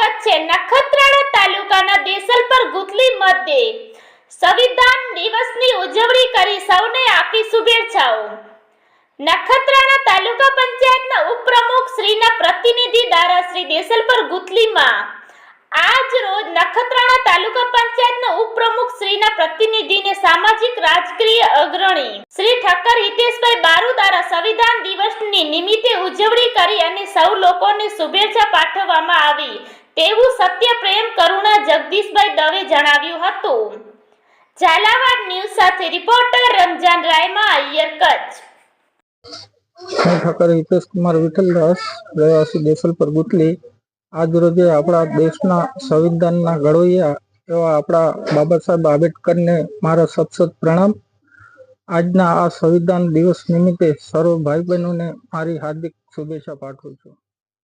કચ્છે નખત્રાણા તાલુકાના દેસલપર ગુથલી મધ્યે. સંવિધાન દિવસની ઉજવણી કરી સૌને આપી શુભેચ્છાઓ. નખત્રાણા તાલુકા પંચાયતના ઉપપ્રમુખ શ્રીના પ્રતિનિધિ દ્વારા શ્રી દેસલપર ગુથલીમાં આજ રોજ નખત્રાણા તાલુકા પંચાયતના ઉપપ્રમુખ શ્રીના પ્રતિનિધિને સામાજિક રાજકીય અગ્રણી શ્રી ઠક્કર હિતેશભાઈ બારુ દ્વારા સંવિધાન દિવસની નિમિત્તે ઉજવણી કરી અને સૌ લોકોને શુભેચ્છા પાઠવવામાં આવી. તેવું સત્ય પ્રેમ કરુણા જગદીશભાઈ દવે જણાવ્યું હતું. ઝાલાવાડ ન્યૂઝ સાથે રિપોર્ટર રમજાન રાયમા અય્યર કચ્છ. ઠાકર, હિતેશ કુમાર વિઠ્ઠલદાસ રહેવાસી દેસલપર ગુટલી. આજ રોજે આપણા દેશના સંવિધાનના ઘડવૈયા એવા આપણા બાબા સાહેબ આંબેડકરને મારા સતસત સત પ્રણામ. આજના આ સંવિધાન દિવસ નિમિત્તે સર્વ ભાઈ બહેનોને મારી હાર્દિક શુભેચ્છા પાઠવું છું.